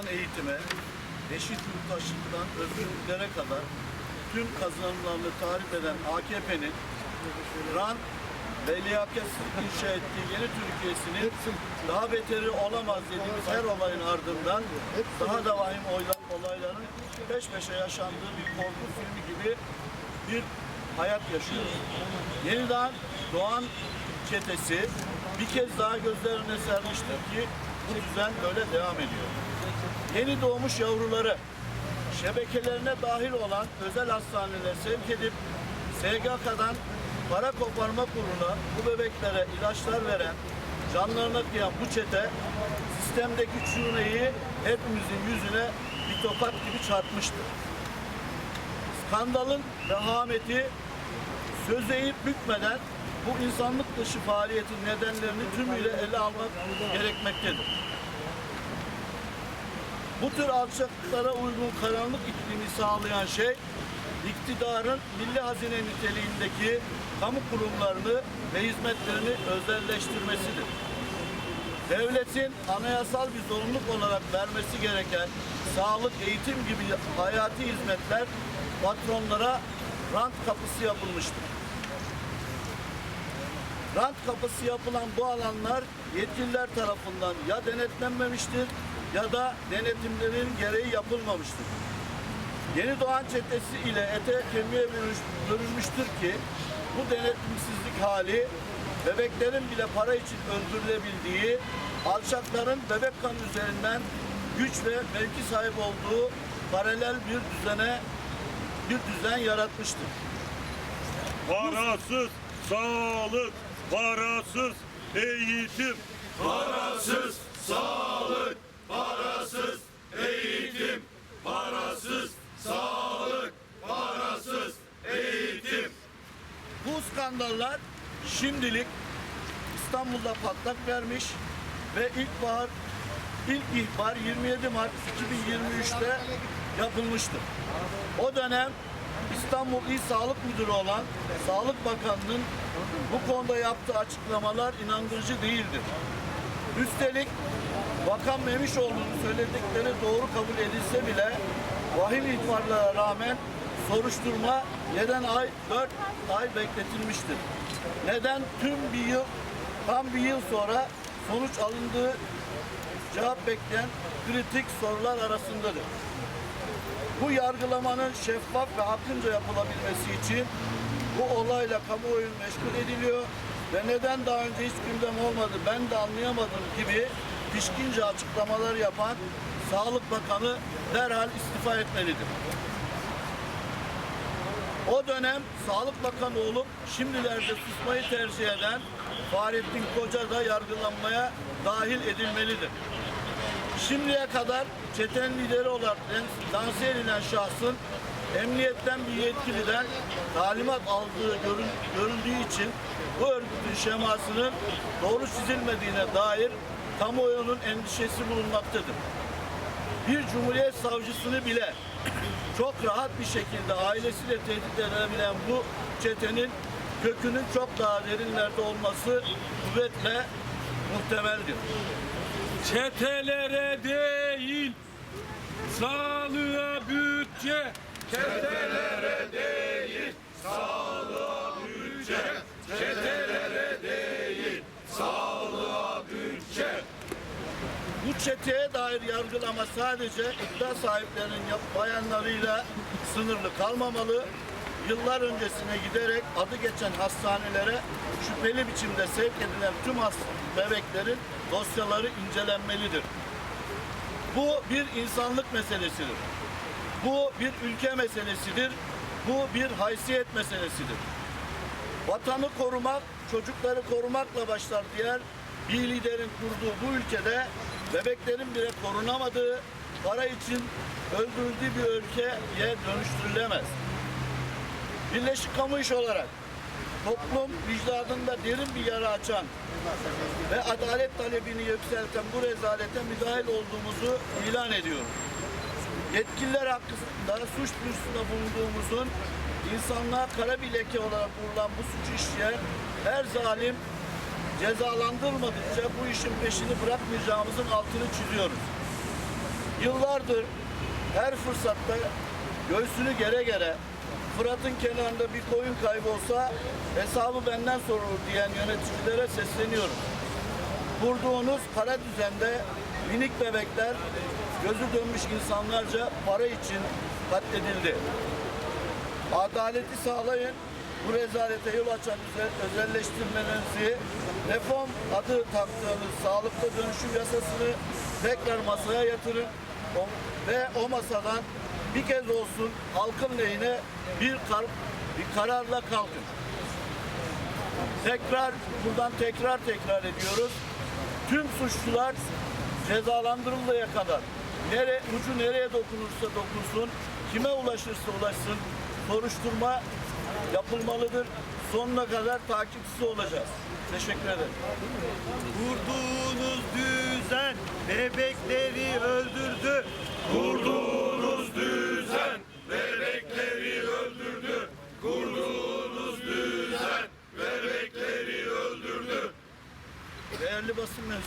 baştan eğitime, eşit yurttaşlıktan özgürlüklere kadar tüm kazanımlarını tarif eden AKP'nin rant ve liyakatsiz inşa ettiği yeni Türkiye'sinin daha beteri olamaz dediğimiz her olayın ardından daha da vahim olayların peş peşe yaşandığı bir korku filmi gibi bir hayat yaşıyoruz. Yeniden doğan çetesi bir kez daha gözlerine sermiştir ki bu düzen böyle devam ediyor. Yeni doğmuş yavruları şebekelerine dahil olan özel hastanelere sevk edip SGK'dan para koparma kuruna bu bebeklere ilaçlar veren, canlarına kıyan bu çete sistemdeki çürümeyi hepimizin yüzüne bir tokat gibi çarpmıştır. Skandalın vehameti söz eğip bükmeden bu insanlık dışı faaliyetin nedenlerini tümüyle ele almak gerekmektedir. Bu tür alçaklıklara uygun karanlık iklimi sağlayan şey, iktidarın milli hazine niteliğindeki kamu kurumlarını ve hizmetlerini özelleştirmesidir. Devletin anayasal bir zorunluluk olarak vermesi gereken sağlık, eğitim gibi hayati hizmetler patronlara rant kapısı yapılmıştır. Rant kapısı yapılan bu alanlar yetkililer tarafından ya denetlenmemiştir ya da denetimlerin gereği yapılmamıştır. Yeni doğan çetesi ile ete kemiğe bürünmüş- bürünmüştür ki bu denetimsizlik hali bebeklerin bile para için öldürülebildiği, alçakların bebek kanı üzerinden güç ve mevki sahip olduğu paralel bir düzene bir düzen yaratmıştır. Parasız sağlık, parasız eğitim. Parasız sağlık, parasız eğitim. Parasız sağlık, parasız eğitim. Bu skandallar şimdilik İstanbul'da patlak vermiş ve ilkbahar ilk ihbar 27 Mart 2023'te yapılmıştır. O dönem İstanbul İl Sağlık Müdürü olan Sağlık Bakanı'nın bu konuda yaptığı açıklamalar inandırıcı değildir. Üstelik Bakan Memişoğlu'nun söyledikleri doğru kabul edilse bile vahim ihbarlara rağmen soruşturma neden ay 4 ay bekletilmiştir. Neden tüm bir yıl tam bir yıl sonra sonuç alındığı cevap bekleyen kritik sorular arasındadır. Bu yargılamanın şeffaf ve hakkınca yapılabilmesi için bu olayla kamuoyu meşgul ediliyor ve neden daha önce hiç gündem olmadı ben de anlayamadım gibi pişkince açıklamalar yapan Sağlık Bakanı derhal istifa etmelidir. O dönem Sağlık Bakanı olup şimdilerde susmayı tercih eden Fahrettin Koca da yargılanmaya dahil edilmelidir. Şimdiye kadar çetenin lideri olarak lanse edilen şahsın emniyetten bir yetkiliden talimat aldığı görüldüğü için bu örgütün şemasının doğru çizilmediğine dair kamuoyunun endişesi bulunmaktadır. Bir cumhuriyet savcısını bile çok rahat bir şekilde ailesiyle tehdit edebilen bu çetenin kökünün çok daha derinlerde olması kuvvetle muhtemeldir. Çetelere değil, sağlığa bütçe. Çetelere değil, sağlığa bütçe. Çetelere değil, sağlığa bütçe. Bu çeteye dair yargılama sadece iddia sahiplerinin bayanlarıyla sınırlı kalmamalı. Yıllar öncesine giderek adı geçen hastanelere şüpheli biçimde sevk edilen tüm bebeklerin dosyaları incelenmelidir. Bu bir insanlık meselesidir. Bu bir ülke meselesidir. Bu bir haysiyet meselesidir. Vatanı korumak, çocukları korumakla başlar diğer bir liderin kurduğu bu ülkede bebeklerin bile korunamadığı, para için öldürüldüğü bir ülkeye dönüştürülemez. Birleşik Kamu İş olarak toplum vicdanında derin bir yara açan ve adalet talebini yükselten bu rezalete müdahil olduğumuzu ilan ediyoruz. Yetkililer hakkında suç duyurusunda bulunduğumuzun insanlığa kara bir leke olarak vurulan bu suçu işleyen her zalim cezalandırılmadıkça bu işin peşini bırakmayacağımızın altını çiziyoruz. Yıllardır her fırsatta göğsünü gere gere Fırat'ın kenarında bir koyun kaybolsa hesabı benden sorulur diyen yöneticilere sesleniyorum. Kurduğunuz para düzende minik bebekler gözü dönmüş insanlarca para için katledildi. Adaleti sağlayın. Bu rezalete yol açan özel- özelleştirmelerinizi reform adı taktığınız sağlıklı dönüşüm yasasını tekrar masaya yatırın. Ve o masadan bir kez olsun halkın lehine bir, kar, bir kararla kalkın. Tekrar buradan tekrar tekrar ediyoruz. Tüm suçlular cezalandırılmaya kadar nere, ucu nereye dokunursa dokunsun, kime ulaşırsa ulaşsın soruşturma yapılmalıdır. Sonuna kadar takipçisi olacağız. Teşekkür ederim. Kurduğunuz düzen bebekleri öldürdü.